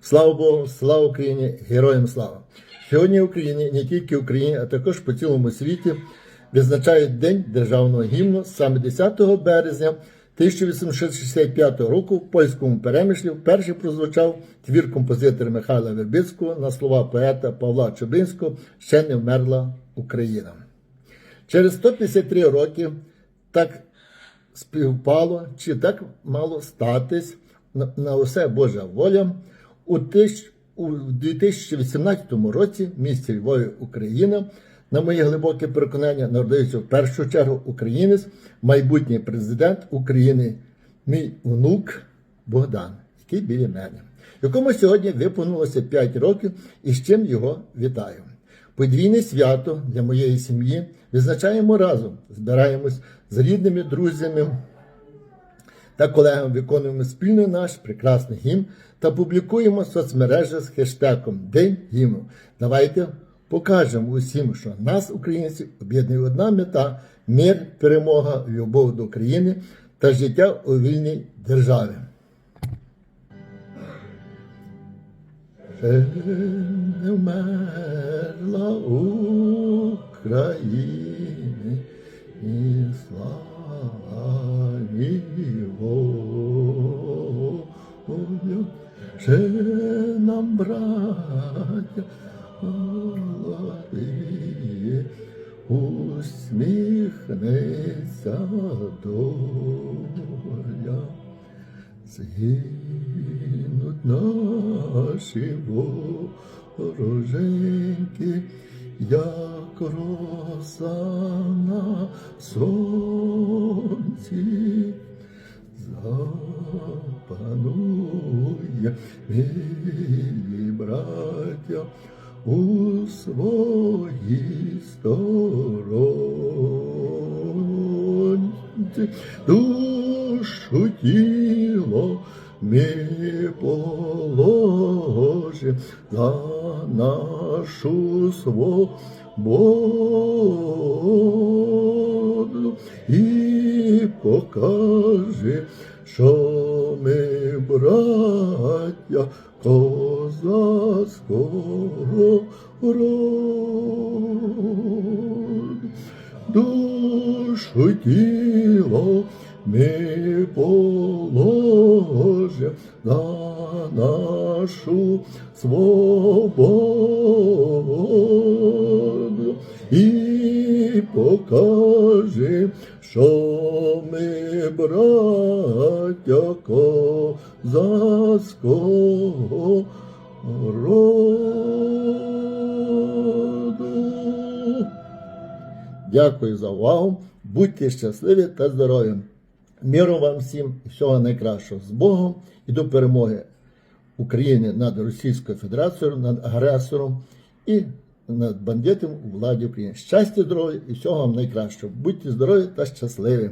Слава Богу, слава Україні, героям слава! Сьогодні в Україні, не тільки в Україні, а також по цілому світі відзначають День державного гімну саме 10 березня 1865 року в польському перемишлі вперше прозвучав твір композитора Михайла Вербицького на слова поета Павла Чубинського Ще не вмерла Україна. Через 153 роки так співпало, чи так мало статись на, на усе Божа воля. У, тисяч, у 2018 році в місті Львові, Україна, на моє глибоке переконання, народився в першу чергу українець, майбутній президент України, мій внук Богдан, який біля мене, якому сьогодні виповнилося 5 років і з чим його вітаю. Подвійне свято для моєї сім'ї відзначаємо разом, збираємось з рідними, друзями та колегами, виконуємо спільно наш прекрасний гімн та публікуємо в з хештегом День гімну. Давайте покажемо усім, що нас, українців, об'єднує одна мета мир, перемога, любов до України та життя у вільній державі. Вмерла України і славі Ще нам, браття, молоді, усміхнеться доля. Згинуть наші вороженьки, як роса на сонці. Запанує, милі браття, у своїй сторонці. Душу тіло ми положим за нашу свободу і покаже, що ми браття козацького роду. Душу тіло ми положим на нашу свободу і покажем, що ми браття козацького роду. Дякую за увагу. Будьте щасливі та здорові. Миру вам всім і всього найкращого з Богом і до перемоги України над Російською Федерацією, над агресором і над бандитом у владі України. Щастя, здоров'я і всього вам найкращого. Будьте здорові та щасливі!